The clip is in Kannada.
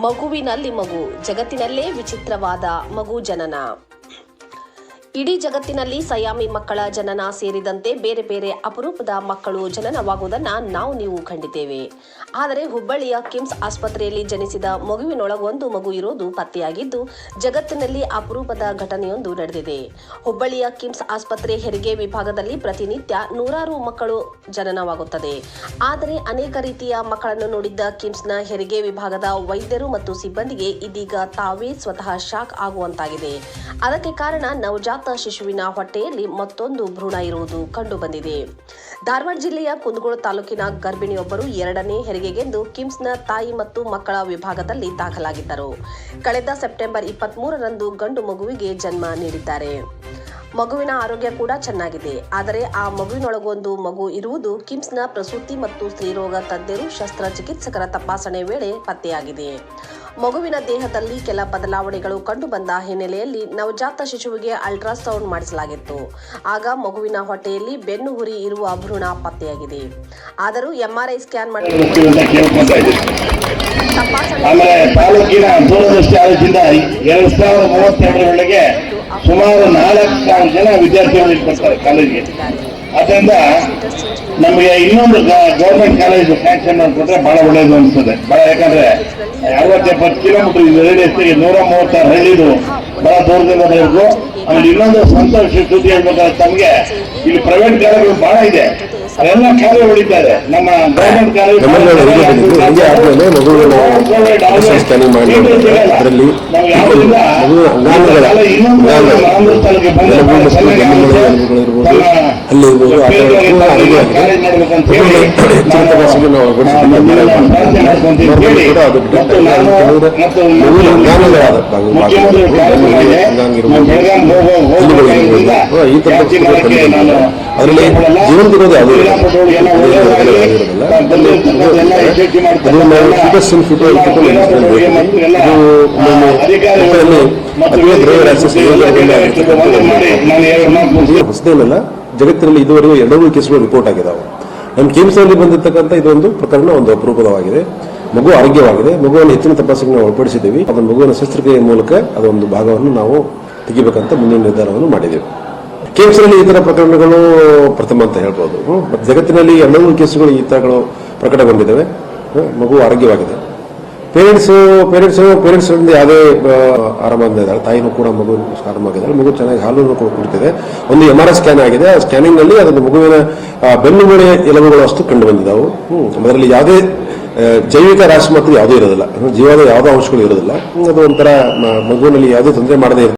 ಮಗುವಿನಲ್ಲಿ ಮಗು ಜಗತ್ತಿನಲ್ಲೇ ವಿಚಿತ್ರವಾದ ಮಗು ಜನನ. ಇಡೀ ಜಗತ್ತಿನಲ್ಲಿ ಸಯಾಮಿ ಮಕ್ಕಳ ಜನನ ಸೇರಿದಂತೆ ಬೇರೆ ಬೇರೆ ಅಪರೂಪದ ಮಕ್ಕಳು ಜನನವಾಗುವುದನ್ನು ನಾವು ನೀವು ಕಂಡಿದ್ದೇವೆ. ಆದರೆ ಹುಬ್ಬಳ್ಳಿಯ ಕಿಮ್ಸ್ ಆಸ್ಪತ್ರೆಯಲ್ಲಿ ಜನಿಸಿದ ಮಗುವಿನೊಳಗೊಂದು ಮಗು ಇರೋದು ಪತ್ತೆಯಾಗಿದ್ದು, ಜಗತ್ತಿನಲ್ಲಿ ಅಪರೂಪದ ಘಟನೆಯೊಂದು ನಡೆದಿದೆ. ಹುಬ್ಬಳ್ಳಿಯ ಕಿಮ್ಸ್ ಆಸ್ಪತ್ರೆ ಹೆರಿಗೆ ವಿಭಾಗದಲ್ಲಿ ಪ್ರತಿನಿತ್ಯ ನೂರಾರು ಮಕ್ಕಳು ಜನನವಾಗುತ್ತದೆ. ಆದರೆ ಅನೇಕ ರೀತಿಯ ಮಕ್ಕಳನ್ನು ನೋಡಿದ್ದ ಕಿಮ್ಸ್ನ ಹೆರಿಗೆ ವಿಭಾಗದ ವೈದ್ಯರು ಮತ್ತು ಸಿಬ್ಬಂದಿಗೆ ಇದೀಗ ತಾವೇ ಸ್ವತಃ ಶಾಕ್ ಆಗುವಂತಾಗಿದೆ. ಅದಕ್ಕೆ ಕಾರಣ ನವಜಾತ ಶಿಶುವಿನ ಹೊಟ್ಟೆಯಲ್ಲಿ ಮತ್ತೊಂದು ಭ್ರೂಣ ಇರುವುದು ಕಂಡುಬಂದಿದೆ. ಧಾರವಾಡ ಜಿಲ್ಲೆಯ ಕುಂದಗೋಳ ತಾಲೂಕಿನ ಗರ್ಭಿಣಿಯೊಬ್ಬರು ಎರಡನೇ ಹೆರಿಗೆಗೆಂದು ಕಿಮ್ಸ್ನ ತಾಯಿ ಮತ್ತು ಮಕ್ಕಳ ವಿಭಾಗದಲ್ಲಿ ದಾಖಲಾಗಿದ್ದರು. ಕಳೆದ ಸೆಪ್ಟೆಂಬರ್ ಇಪ್ಪತ್ಮೂರರಂದು ಗಂಡು ಮಗುವಿಗೆ ಜನ್ಮ ನೀಡಿದ್ದಾರೆ. ಮಗುವಿನ ಆರೋಗ್ಯ ಕೂಡ ಚೆನ್ನಾಗಿದೆ. ಆದರೆ ಆ ಮಗುವಿನೊಳಗೊಂದು ಮಗು ಇರುವುದು ಕಿಮ್ಸ್ನ ಪ್ರಸೂತಿ ಮತ್ತು ಸ್ತ್ರೀರೋಗ ತಜ್ಞರು ಶಸ್ತ್ರಚಿಕಿತ್ಸಕರ ತಪಾಸಣೆ ವೇಳೆ ಪತ್ತೆಯಾಗಿದೆ. ಮಗುವಿನ ದೇಹದಲ್ಲಿ ಕೆಲ ಬದಲಾವಣೆಗಳು ಕಂಡುಬಂದ ಹಿನ್ನೆಲೆಯಲ್ಲಿ ನವಜಾತ ಶಿಶುವಿಗೆ ಅಲ್ಟ್ರಾಸೌಂಡ್ ಮಾಡಿಸಲಾಗಿತ್ತು. ಆಗ ಮಗುವಿನ ಹೊಟ್ಟೆಯಲ್ಲಿ ಬೆನ್ನು ಹುರಿ ಇರುವ ಭ್ರೂಣ ಪತ್ತೆಯಾಗಿದೆ. ಆದರೂ ಎಂಆರ್ಐ ಸ್ಕ್ಯಾನ್ ಮಾಡಿ ಅಂತ ಕೇಳ್ಕೊಂತ ಇದ್ದೀವಿ ತಪಾಸಣೆ ಆಮೇಲೆ ತಾಲೂಕಿನ ದೂರದೃಷ್ಟಿ ಆಲೋಚದಿಂದ ಎರಡ್ ಸಾವಿರದ ಮೂವತ್ತೆರಡರೊಳಗೆ ಸುಮಾರು ನಾಲ್ಕು ಸಾವಿರ ಜನ ವಿದ್ಯಾರ್ಥಿಗಳು ಇಲ್ಲಿ ಬರ್ತಾರೆ ಕಾಲೇಜಿಗೆ ಅದರಿಂದ ನಮಗೆ ಇನ್ನೊಂದು ಗೌರ್ಮೆಂಟ್ ಕಾಲೇಜ್ ಸ್ಯಾಂಕ್ಷನ್ ಮಾಡಿಕೊಟ್ರೆ ಬಹಳ ಒಳ್ಳೇದು ಅನಿಸ್ತದೆ ಬಹಳ ಯಾಕಂದ್ರೆ ಅರವತ್ತು ಎಪ್ಪತ್ತು ಕಿಲೋಮೀಟರ್ ರೇಡಿಯಸ್ಗೆ ನೂರ ಮೂವತ್ತಾರು ಹಳ್ಳಿದು ಬಹಳ ದೂರದಿಂದ ಬರಬೇಕು ಆಮೇಲೆ ಇನ್ನೊಂದು ಸಂತೋಷ ಸುದ್ದಿ ಹೇಳ್ಬೇಕಾದ್ರೆ ತಮಗೆ ಇಲ್ಲಿ ಪ್ರೈವೇಟ್ ಕಾಲೇಜ್ ಬಹಳ ಇದೆ. ಅದೆಲ್ಲ ಕಾರ್ಯ ಹೊಡಿತಾರೆ ನಮ್ಮ ಗೌರ್ಮೆಂಟ್ ಮಾಡಿ ಅದರಲ್ಲಿ ಜೀವಂತಿರೋದು ಅದು. ಹೊಸದೇನಲ್ಲ, ಜಗತ್ತಿನಲ್ಲಿ ಇದುವರೆಗೂ ಎರಡೂ ಕೇಸ್ಗಳು ರಿಪೋರ್ಟ್ ಆಗಿದಾವೆ. ನಮ್ಮ ಕೇಮ್ಸ್ನಲ್ಲಿ ಬಂದಿರತಕ್ಕಂಥ ಇದೊಂದು ಪ್ರಕರಣ, ಒಂದು ಅಪರೂಪವಾಗಿದೆ ಮಗು ಆರೋಗ್ಯವಾಗಿದೆ. ಮಗುವನ್ನು ಹೆಚ್ಚಿನ ತಪಾಸಣೆಗೆ ನಾವು ಒಳಪಡಿಸಿದ್ದೀವಿ. ಅದನ್ನು ಮಗುವಿನ ಶಸ್ತ್ರಕ್ರಿಯೆ ಮೂಲಕ ಅದೊಂದು ಭಾಗವನ್ನು ನಾವು ತೆಗಿಬೇಕಂತ ಮುಂದಿನ ನಿರ್ಧಾರವನ್ನು ಮಾಡಿದ್ದೇವೆ. ಕೇಮ್ಸ್ನಲ್ಲಿ ಈ ಥರ ಪ್ರಕರಣಗಳು ಪ್ರಥಮ ಅಂತ ಹೇಳ್ಬೋದು. ಮತ್ತು ಜಗತ್ತಿನಲ್ಲಿ ಎರಡೂ ಕೇಸುಗಳು ಈ ಥರಗಳು ಪ್ರಕಟಗೊಂಡಿದ್ದಾವೆ. ಮಗು ಆರೋಗ್ಯವಾಗಿದೆ. ಪೇರೆಂಟ್ಸು ಪೇರೆಂಟ್ಸು ಪೇರೆಂಟ್ಸ್ ಯಾವುದೇ ಆರಾಮಾಗಿದ್ದಾರೆ ಇದ್ದಾರೆ. ತಾಯಿನೂ ಕೂಡ ಮಗು ಆರಾಮಾಗಿದ್ದಾರೆ ಮಗು ಚೆನ್ನಾಗಿ ಹಾಲು ಕೂಡ ಕುಡಿತಿದೆ. ಒಂದು ಎಂ ಆರ್ ಐ ಸ್ಕ್ಯಾನ್ ಆಗಿದೆ. ಆ ಸ್ಕ್ಯಾನಿಂಗ್ನಲ್ಲಿ ಅದೊಂದು ಮಗುವಿನ ಬೆನ್ನು ಬೆನ್ನುಮೂಳೆ ಎಲುಬುಗಳು ಅಷ್ಟು ಕಂಡು ಬಂದಿದ್ದಾವೆ. ಅದರಲ್ಲಿ ಯಾವುದೇ ಜೈವಿಕ ರಾಶಿ ಮಾತ್ರ ಯಾವುದೂ ಇರೋದಿಲ್ಲ. ಜೀವದ ಯಾವುದೇ ಅಂಶಗಳು ಇರೋದಿಲ್ಲ. ಅದು ಒಂಥರ ಮಗುವಿನಲ್ಲಿ ಯಾವುದೇ ತೊಂದರೆ ಮಾಡದೇ